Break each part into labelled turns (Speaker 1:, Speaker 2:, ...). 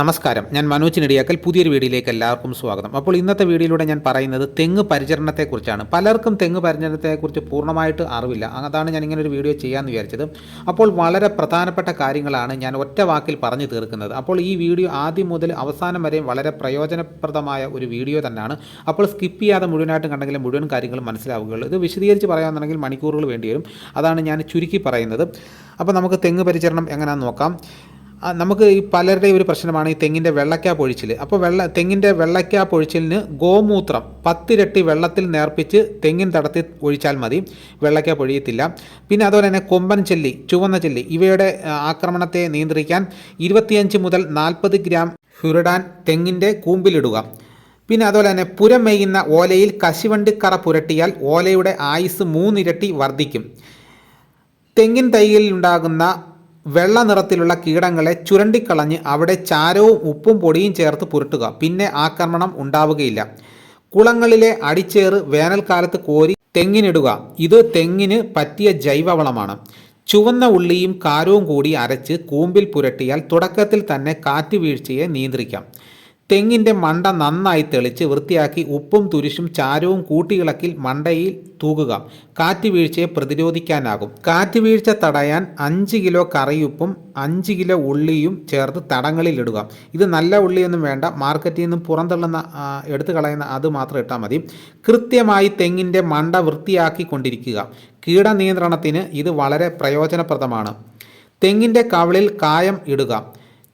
Speaker 1: നമസ്കാരം. ഞാൻ മനോജ് നെടിയാക്കൽ. പുതിയൊരു വീഡിയോയിലേക്ക് എല്ലാവർക്കും സ്വാഗതം. അപ്പോൾ ഇന്നത്തെ വീഡിയോയിലൂടെ ഞാൻ പറയുന്നത് തെങ്ങ് പരിചരണത്തെക്കുറിച്ചാണ്. പലർക്കും തെങ്ങ് പരിചരണത്തെക്കുറിച്ച് പൂർണമായിട്ട് അറിവില്ല. അതാണ് ഞാൻ ഇങ്ങനെ ഒരു വീഡിയോ ചെയ്യാമെന്ന് വിചാരിച്ചത്. അപ്പോൾ വളരെ പ്രധാനപ്പെട്ട കാര്യങ്ങളാണ് ഞാൻ ഒറ്റ വാക്കിൽ പറഞ്ഞു തീർക്കുന്നത്. അപ്പോൾ ഈ വീഡിയോ ആദ്യം മുതൽ അവസാനം വരെയും വളരെ പ്രയോജനപ്രദമായ ഒരു വീഡിയോ തന്നെയാണ്. അപ്പോൾ സ്കിപ്പ് ചെയ്യാതെ മുഴുവനായിട്ട് കണ്ടെങ്കിലും മുഴുവൻ കാര്യങ്ങളും മനസ്സിലാവുകയുള്ളൂ. ഇത് വിശദീകരിച്ച് പറയാമെന്നുണ്ടെങ്കിൽ മണിക്കൂറുകൾ വേണ്ടി വരും അതാണ് ഞാൻ ചുരുക്കി പറയുന്നത്. അപ്പോൾ നമുക്ക് തെങ്ങ് പരിചരണം എങ്ങനെയാണെന്ന് നോക്കാം. നമുക്ക് ഈ പലരുടെയും ഒരു പ്രശ്നമാണ് ഈ തെങ്ങിന്റെ വെള്ളക്കാ പൊഴിച്ചിൽ. അപ്പോൾ വെള്ള തെങ്ങിന്റെ വെള്ളക്കാ പൊഴിച്ചിലിന് ഗോമൂത്രം പത്തിരട്ടി വെള്ളത്തിൽ നേർപ്പിച്ച് തെങ്ങിൻ തടത്തിൽ ഒഴിച്ചാൽ മതി. വെള്ളക്കാ പൊഴിയത്തില്ല. പിന്നെ അതുപോലെ തന്നെ കൊമ്പൻ ചെല്ലി ചുവന്ന ചെല്ലി ഇവയുടെ ആക്രമണത്തെ നിയന്ത്രിക്കാൻ ഇരുപത്തിയഞ്ച് മുതൽ നാൽപ്പത് ഗ്രാം ഫ്യൂറിഡാൻ തെങ്ങിന്റെ കൂമ്പിലിടുക. പിന്നെ അതുപോലെ തന്നെ പുരം മെയ്യുന്ന ഓലയിൽ കശിവണ്ടിക്കറ പുരട്ടിയാൽ ഓലയുടെ ആയുസ് മൂന്നിരട്ടി വർദ്ധിക്കും. തെങ്ങിൻ തൈയിലുണ്ടാകുന്ന വെള്ള നിറത്തിലുള്ള കീടങ്ങളെ ചുരണ്ടിക്കളഞ്ഞ് അവിടെ ചാരവും ഉപ്പും പൊടിയും ചേർത്ത് പുരട്ടുക. പിന്നെ ആക്രമണം ഉണ്ടാവുകയില്ല. കുളങ്ങളിലെ അടിച്ചേറ് വേനൽക്കാലത്ത് കോരി തെങ്ങിനിടുക. ഇത് തെങ്ങിന് പറ്റിയ ജൈവവളമാണ്. ചുവന്ന ഉള്ളിയും കാരവും കൂടി അരച്ച് കൂമ്പിൽ പുരട്ടിയാൽ തുടക്കത്തിൽ തന്നെ കാറ്റ് വീഴ്ചയെ നിയന്ത്രിക്കാം. തെങ്ങിന്റെ മണ്ട നന്നായി തെളിച്ച് വൃത്തിയാക്കി ഉപ്പും തുരിശും ചാരവും കൂട്ടിയിളക്കി മണ്ടയിൽ തൂകുക. കാറ്റ് വീഴ്ചയെ പ്രതിരോധിക്കാനാകും. കാറ്റ് വീഴ്ച തടയാൻ അഞ്ച് കിലോ കറിയുപ്പും അഞ്ച് കിലോ ഉള്ളിയും ചേർത്ത് തടങ്ങളിൽ ഇടുക. ഇത് നല്ല ഉള്ളിയൊന്നും വേണ്ട. മാർക്കറ്റിൽ നിന്നും പുറന്തള്ളുന്ന എടുത്തു കളയുന്ന അത് മാത്രം ഇട്ടാൽ മതി. കൃത്യമായി തെങ്ങിന്റെ മണ്ട വൃത്തിയാക്കി കൊണ്ടിരിക്കുക. കീടനിയന്ത്രണത്തിന് ഇത് വളരെ പ്രയോജനപ്രദമാണ്. തെങ്ങിന്റെ കവളിൽ കായം ഇടുക.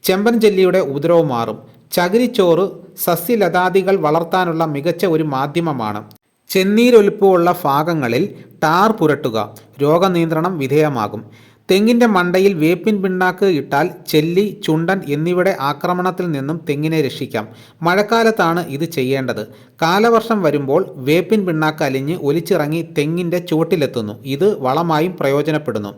Speaker 1: ചെമ്പൻ ജെല്ലിയുടെ ഉപദ്രവം മാറും. ചകിരിച്ചോറ് സസ്യലതാദികൾ വളർത്താനുള്ള മികച്ച ഒരു മാധ്യമമാണ്. ചെന്നീരൊലിപ്പുള്ള ഭാഗങ്ങളിൽ ടാർ പുരട്ടുക രോഗനിയന്ത്രണം വിധേയമാകും. തെങ്ങിന്റെ മണ്ടയിൽ വേപ്പിൻ പിണ്ണാക്ക് ഇട്ടാൽ ചെല്ലി ചുണ്ടൻ എന്നിവയുടെ ആക്രമണത്തിൽ നിന്നും തെങ്ങിനെ രക്ഷിക്കാം. മഴക്കാലത്താണ് ഇത് ചെയ്യേണ്ടത്. കാലവർഷം വരുമ്പോൾ വേപ്പിൻ പിണ്ണാക്ക് അലിഞ്ഞ് ഒലിച്ചിറങ്ങി തെങ്ങിന്റെ ചുവട്ടിലെത്തുന്നു. ഇത് വളമായും പ്രയോജനപ്പെടുന്നു.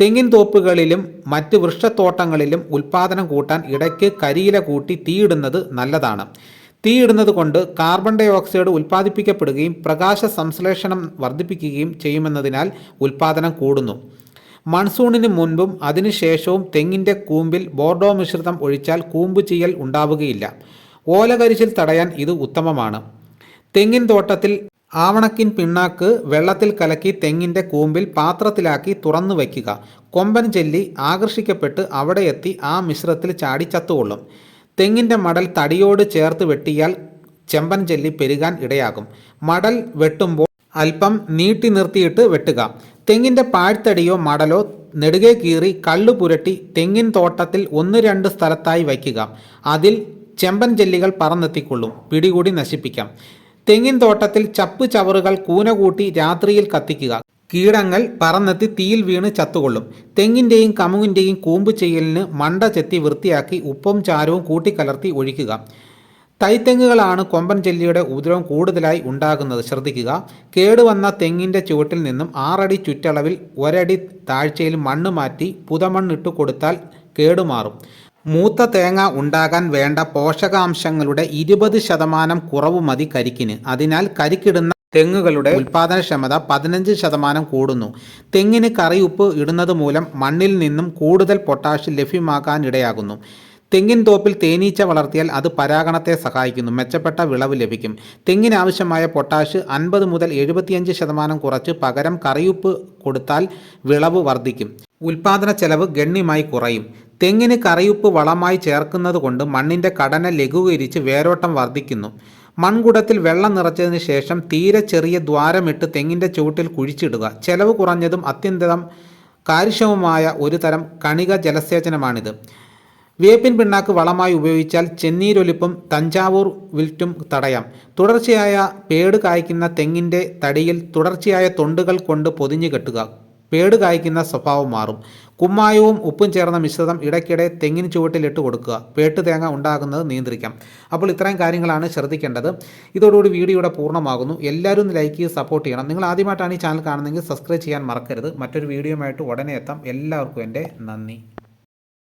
Speaker 1: തെങ്ങിൻ തോപ്പുകളിലും മറ്റ് വൃക്ഷത്തോട്ടങ്ങളിലും ഉൽപാദനം കൂട്ടാൻ ഇടയ്ക്ക് കരിയില കൂട്ടി തീയിടുന്നത് നല്ലതാണ്. തീയിടുന്നത് കൊണ്ട് കാർബൺ ഡൈ ഓക്സൈഡ് ഉൽപ്പാദിപ്പിക്കപ്പെടുകയും പ്രകാശ സംശ്ലേഷണം വർദ്ധിപ്പിക്കുകയും ചെയ്യുമെന്നതിനാൽ ഉൽപാദനം കൂടുന്നു. മൺസൂണിന് മുൻപും അതിനുശേഷവും തെങ്ങിന്റെ കൂമ്പിൽ ബോർഡോ മിശ്രിതം ഒഴിച്ചാൽ കൂമ്പ് ചെയ്യൽ ഉണ്ടാവുകയില്ല. ഓലകരിച്ചിൽ തടയാൻ ഇത് ഉത്തമമാണ്. തെങ്ങിൻ തോട്ടത്തിൽ ആവണക്കിൻ പിണ്ണാക്ക് വെള്ളത്തിൽ കലക്കി തെങ്ങിന്റെ കൂമ്പിൽ പാത്രത്തിലാക്കി തുറന്നു വയ്ക്കുക. കൊമ്പൻ ചെല്ലി ആകർഷിക്കപ്പെട്ട് അവിടെ എത്തി ആ മിശ്രത്തിൽ ചാടി ചത്തുകൊള്ളും. തെങ്ങിന്റെ മടൽ തടിയോട് ചേർത്ത് വെട്ടിയാൽ ചെമ്പൻ ചെല്ലി പെരുകാൻ ഇടയാകും. മടൽ വെട്ടുമ്പോൾ അല്പം നീട്ടി നിർത്തിയിട്ട് വെട്ടുക. തെങ്ങിന്റെ പാഴ്ത്തടിയോ മടലോ നെടുകെ കീറി കള്ളു പുരട്ടി തെങ്ങിൻ തോട്ടത്തിൽ ഒന്ന് രണ്ട് സ്ഥലത്തായി വയ്ക്കുക. അതിൽ ചെമ്പൻ ജെല്ലികൾ പറന്നെത്തിക്കൊള്ളും. പിടികൂടി നശിപ്പിക്കാം. തെങ്ങിൻ തോട്ടത്തിൽ ചപ്പ് ചവറുകൾ കൂന കൂട്ടി രാത്രിയിൽ കത്തിക്കുക. കീടങ്ങൾ പറന്നെത്തി തീയിൽ വീണ് ചത്തുകൊള്ളും. തെങ്ങിന്റെയും കമുകിന്റെയും കൂമ്പ് ചെയ്യലിന് മണ്ട ചെത്തി വൃത്തിയാക്കി ഉപ്പും ചാരവും കൂട്ടിക്കലർത്തി ഒഴിക്കുക. തൈത്തെങ്ങുകളാണ് കൊമ്പൻ ചെല്ലിയുടെ ഉപദ്രവം കൂടുതലായി ഉണ്ടാകുന്നത് ശ്രദ്ധിക്കുക. കേടുവന്ന തെങ്ങിന്റെ ചുവട്ടിൽ നിന്നും ആറടി ചുറ്റളവിൽ ഒരടി താഴ്ചയിൽ മണ്ണ് മാറ്റി പുതമണ്ണിട്ട് കൊടുത്താൽ കേടുമാറും. മൂത്ത തേങ്ങ ഉണ്ടാകാൻ വേണ്ട പോഷകാംശങ്ങളുടെ ഇരുപത് ശതമാനം കുറവ് മതി കരിക്കിന്. അതിനാൽ കരിക്കിടുന്ന തെങ്ങുകളുടെ ഉൽപാദനക്ഷമത പതിനഞ്ച് ശതമാനം കൂടുന്നു. തെങ്ങിന് കറിയുപ്പ് ഇടുന്നത് മൂലം മണ്ണിൽ നിന്നും കൂടുതൽ പൊട്ടാഷ് ലഭ്യമാക്കാനിടയാകുന്നു തെങ്ങിൻ തോപ്പിൽ തേനീച്ച വളർത്തിയാൽ അത് പരാഗണത്തെ സഹായിക്കുന്നു. മെച്ചപ്പെട്ട വിളവ് ലഭിക്കും. തെങ്ങിനാവശ്യമായ പൊട്ടാഷ് അൻപത് മുതൽ എഴുപത്തിയഞ്ച് ശതമാനം കുറച്ച് പകരം കറിയുപ്പ് കൊടുത്താൽ വിളവ് വർദ്ധിക്കും. ഉൽപാദന ചെലവ് ഗണ്യമായി കുറയും. തെങ്ങിന് കറിയുപ്പ് വളമായി ചേർക്കുന്നത് കൊണ്ട് മണ്ണിന്റെ ഘടന ലഘൂകരിച്ച് വേരോട്ടം വർദ്ധിക്കുന്നു. മൺകുടത്തിൽ വെള്ളം നിറച്ചതിന് ശേഷം തീരെ ചെറിയ ദ്വാരമിട്ട് തെങ്ങിന്റെ ചുവട്ടിൽ കുഴിച്ചിടുക. ചെലവ് കുറഞ്ഞതും അത്യന്തം കാര്യക്ഷമമായ ഒരു തരം കണിക ജലസേചനമാണിത്. വേപ്പിൻ പിണ്ണാക്ക് വളമായി ഉപയോഗിച്ചാൽ ചെന്നീരൊലിപ്പും തഞ്ചാവൂർ വിൽറ്റും തടയാം. തുടർച്ചയായ പേട് കായ്ക്കുന്ന തെങ്ങിന്റെ തടിയിൽ തുടർച്ചയായ തൊണ്ടുകൾ കൊണ്ട് പൊതിഞ്ഞു കെട്ടുക. പേട് കായ്ക്കുന്ന സ്വഭാവം മാറും. കുമ്മായവും ഉപ്പും ചേർന്ന മിശ്രിതം ഇടയ്ക്കിടെ തെങ്ങിന് ചുവട്ടിലിട്ട് കൊടുക്കുക. പേട്ട് തേങ്ങ ഉണ്ടാകുന്നത് നിയന്ത്രിക്കാം. അപ്പോൾ ഇത്രയും കാര്യങ്ങളാണ് ശ്രദ്ധിക്കേണ്ടത്. ഇതോടുകൂടി വീഡിയോ ഇവിടെ പൂർണമാകുന്നു. എല്ലാവരും ഒന്ന് ലൈക്ക് ചെയ്ത് സപ്പോർട്ട് ചെയ്യണം. നിങ്ങൾ ആദ്യമായിട്ടാണ് ഈ ചാനൽ കാണുന്നതെങ്കിൽ സബ്സ്ക്രൈബ് ചെയ്യാൻ മറക്കരുത്. മറ്റൊരു വീഡിയോയുമായിട്ട് ഉടനെ എത്താം. എല്ലാവർക്കും എന്റെ നന്ദി.